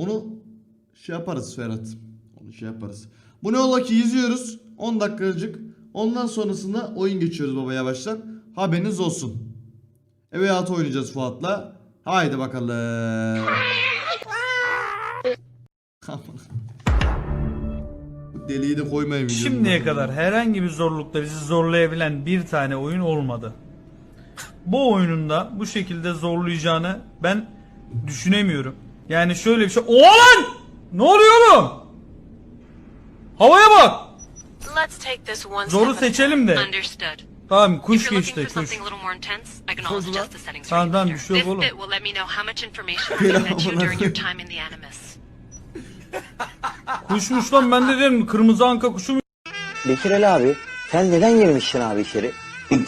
Onu şey yaparız Ferhat. Onu şey yaparız. Bu ne ola ki izliyoruz. 10 dakikacık. Ondan sonrasında oyun geçiyoruz baba yavaştan. Haberiniz olsun. Eve hayatı oynayacağız Fuat'la. Haydi bakalım. Deliği de koymayın videonun Şimdiye kadar herhangi bir zorlukta bizi zorlayabilen bir tane oyun olmadı. Bu oyununda bu şekilde zorlayacağını ben düşünemiyorum. Yani şöyle bir şey. Oğlan! Ne oluyor oğlum? Havaya bak! Zoru seçelim de. Tamam kuş geçti kuş. Tamam, tamam, bir şey yok oğlum. Kuşmuş lan ben de dedim kırmızı anka kuşu mu? Bekir Ali abi sen neden girmişsin abi içeri?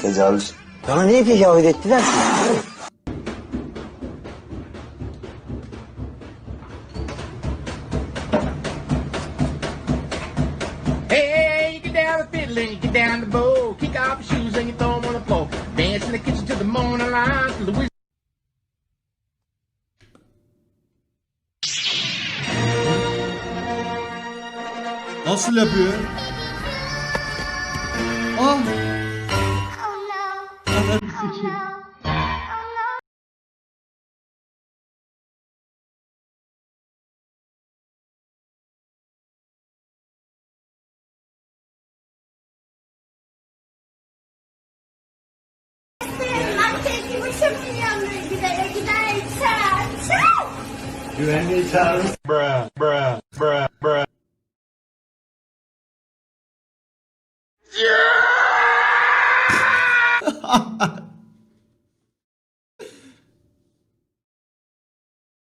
Tecavüz. Sana niye tecavüz ettiler ki? You get down the bow. Kick off your shoes and you throw them on the floor. Dance in the kitchen to the morning light. Till whiz- Nasıl yapıyor? Ah! Ananı sikeyim. Çok yanına gidere gidersen. Güvenliği çağırın.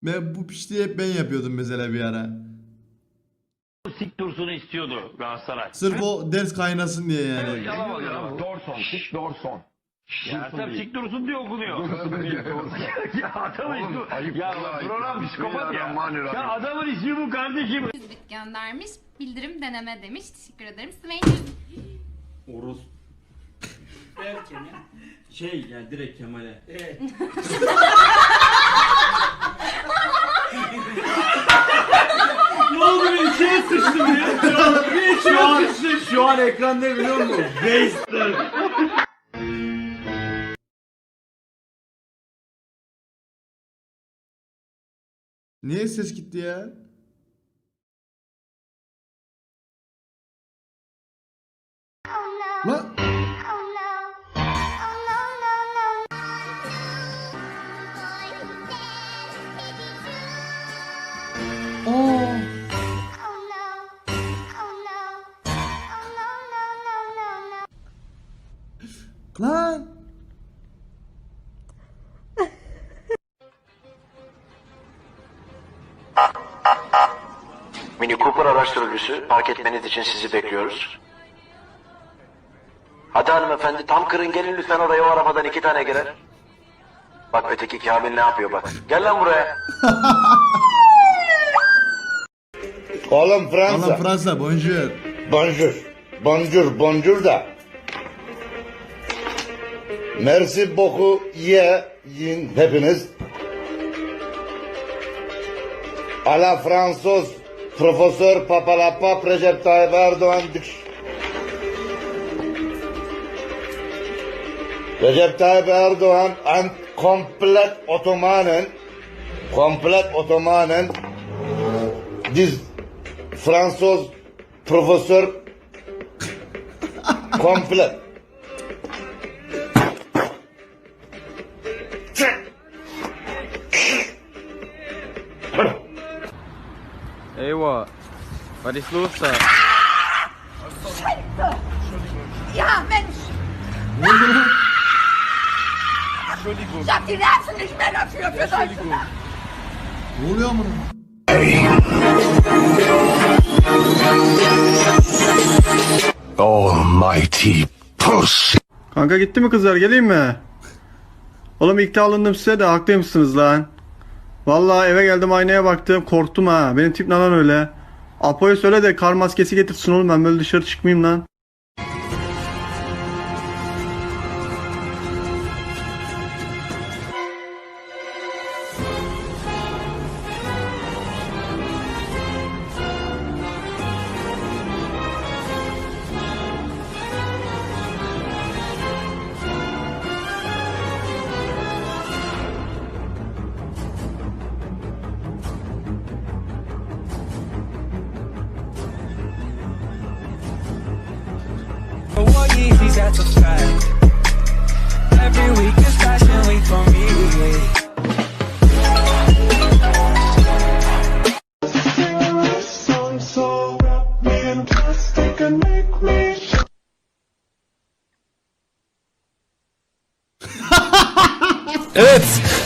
Ben bu piştiği hep ben yapıyordum mesela bir ara. Sik Dursun'u istiyordu Galatasaray. Sırf o ders kaynasın diye yani. Yalan bak ya. Dorson. Sik Dorson. Ya Ertem Sik Dursun diye okunuyor. ya adamın Oğlum, ayıp ismi... Ya program psikopat ya. Bismillahirrahmanirrahim. Ya adamın ismi bu kardeşim. Bit göndermiş. Bildirim deneme demiş. Teşekkür ederim. Swain Orus. Şey yani direkt Kemal'e. ne oldu bir içine sıçtım ya. Şu an. Şu an ekranda biliyor musun? Waster. Niye ses gitti ya? Lan! Lan! Mini Cooper araştırıcısı park etmeniz için sizi bekliyoruz. Hadi hanımefendi tam kırın gelin lütfen oraya o arabadan iki tane girer. Bak öteki Kamil ne yapıyor bak. Gel lan buraya. Oğlum Fransa. Allah Fransa bonjour. Bonjour. Bonjour. Bonjour da. Merci beaucoup. Ye. Yiyin hepiniz. A la Fransos. Profesör Papalapap Recep Tayyip Erdoğan. Recep Tayyip Erdoğan and komplet otomanen komplet otomanen diz Fransız profesör komplet. Was ist los da? Ja, Mensch. Ich hab die Nerven nicht mehr dafür, für solche Ne oluyor amına? Almighty pussy. Kanka gitti mi kızlar geleyim mi? Oğlum ilk de alındım size de haklıymışsınız lan. Vallahi eve geldim aynaya baktım korktum ha. Benim tip ne lan öyle? Apo'ya söyle de kar maskesi getirsin oğlum ben böyle dışarı çıkmayayım lan.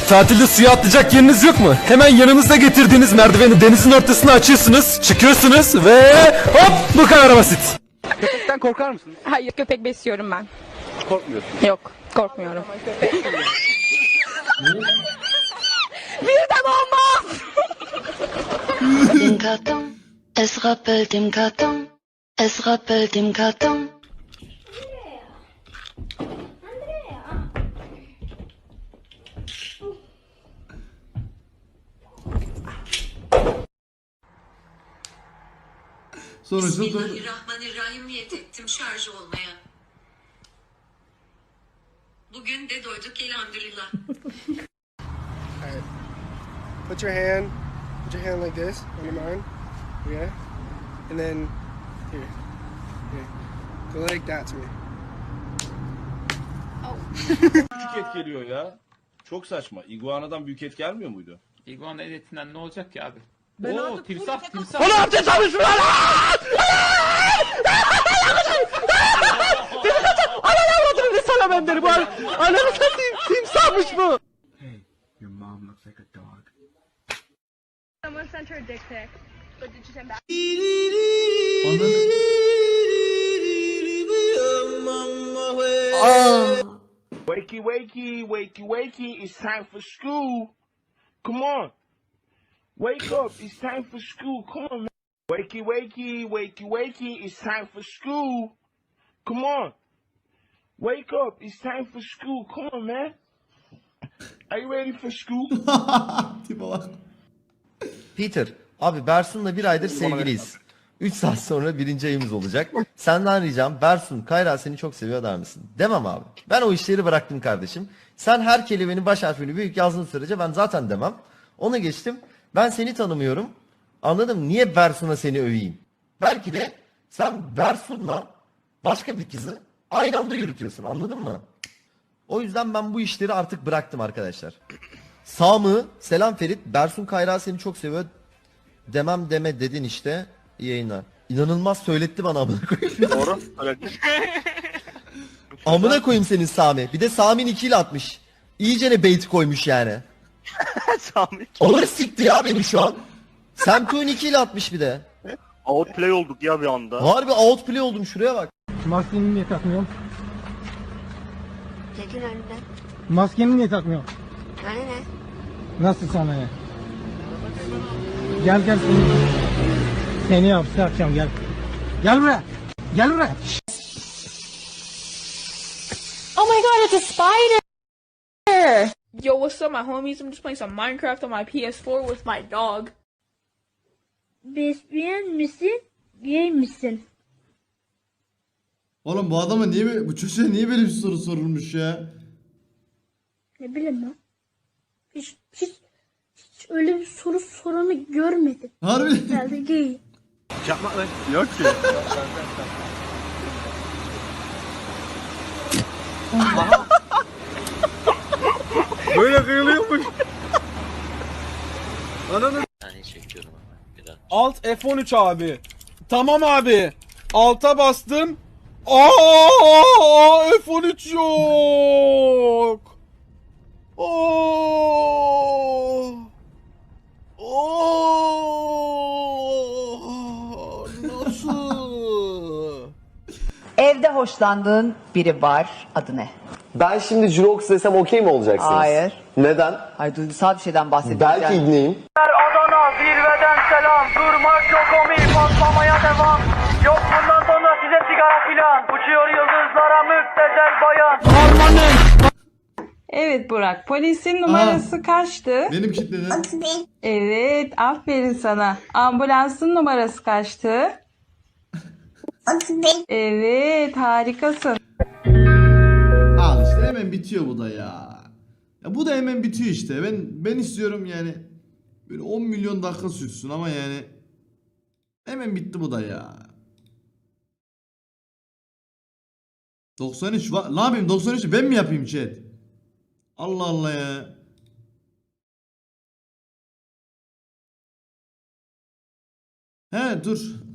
Tatilde suya atlayacak yeriniz yok mu? Hemen yanınızda getirdiğiniz merdiveni denizin ortasına açıyorsunuz, çıkıyorsunuz ve hop bu kadar basit. Köpekten korkar mısın? Hayır köpek besliyorum ben. Korkmuyorsun. Yok korkmuyorum. Birden olmaz. Karton, es rappelt im Karton, es rappelt im Karton. Sonuçta. Bismillahirrahmanirrahim niyet ettim şarj olmaya. Bugün de doyduk elhamdülillah. Put your hand, put your hand like this on your arm. Yeah. And then here. Here. Go like that to me. Küçük et geliyor ya. Çok saçma. Iguana'dan büyük et gelmiyor muydu? İguana etinden ne olacak ki abi? Ben Oo, timsah, timsah. Onu yapacağız abi şuna Someone sent her a dick pic. But did she send back? Wakey, wakey, wakey, wakey, it's time for school. Come on. Wake up, it's time for school. Come on, man. Wakey, wakey, wakey, wakey, it's time for school. Come on. Wake up, it's time for school. Come on, man. Are you ready for school? Tipe bak. Peter, abi Bersun'la bir aydır sevgiliyiz. 3 saat sonra birinci ayımız olacak. Senden ricam Bersun, Kayra seni çok seviyor der misin? Demem abi. Ben o işleri bıraktım kardeşim. Sen her kelimenin baş harfini büyük yazdığın sürece ben zaten demem. Onu geçtim. Ben seni tanımıyorum. Anladım. Niye Bersun'a seni öveyim? Belki de sen Bersun'la başka bir kızı aynı anda yürütüyorsun. Anladın mı? O yüzden ben bu işleri artık bıraktım arkadaşlar. Sami, selam Ferit. Bersun Kayra seni çok seviyor. Demem deme dedin işte. İyi yayınlar. İnanılmaz söyletti bana amına koyayım. Doğru. amına koyayım senin Sami. Bir de Sami'nin ikiyle atmış. İyice ne bait koymuş yani. Sami. Olur sikti ya beni şu an. Sam Kuhn ikiyle atmış bir de. Outplay olduk ya bir anda. Harbi outplay oldum şuraya bak. Maskeni niye takmıyorum? Çekil önünden. Maskeni niye takmıyorum? Yani ne? Nasıl sana ne? Gel gel seni. Seni hapse atacağım gel. Gel buraya. Gel buraya. Oh my god, it's a spider! Yo, what's up, my homies? I'm just playing some Minecraft on my PS4 with my dog. Besleyen misin? Gay misin? Oğlum bu adama niye böyle- bu çocuğa niye böyle bir soru sorulmuş ya? Ne bileyim lan. Hiç, hiç, hiç öyle bir soru soranı görmedim. Harbi. Herhalde gay. Yok ki. Böyle kıyılıyormuş. Ananı Alt F13 abi. Tamam abi. Alta bastım. Aa F13 yok. Oo. Oo. Nasıl? Evde hoşlandığın biri var. Adı ne? Ben şimdi Jurox desem okey mi olacaksınız? Hayır. Neden? Ay duygusal bir şeyden bahsedeceğim. Belki ibneyim. Durmak yok patlamaya devam. Yok bundan sonra size sigara filan. Uçuyor yıldızlara müptezel bayan. Evet Burak, polisin numarası kaçtı? Benim kitledi. Evet, aferin sana. Ambulansın numarası kaçtı? Evet, harikasın. Al işte hemen bitiyor bu da ya. Ya bu da hemen bitiyor işte. Ben ben istiyorum yani böyle 10 milyon dakika sürsün ama yani hemen bitti bu da ya. 93 va- ne yapayım 93'ü ben mi yapayım chat? Allah Allah ya. He dur.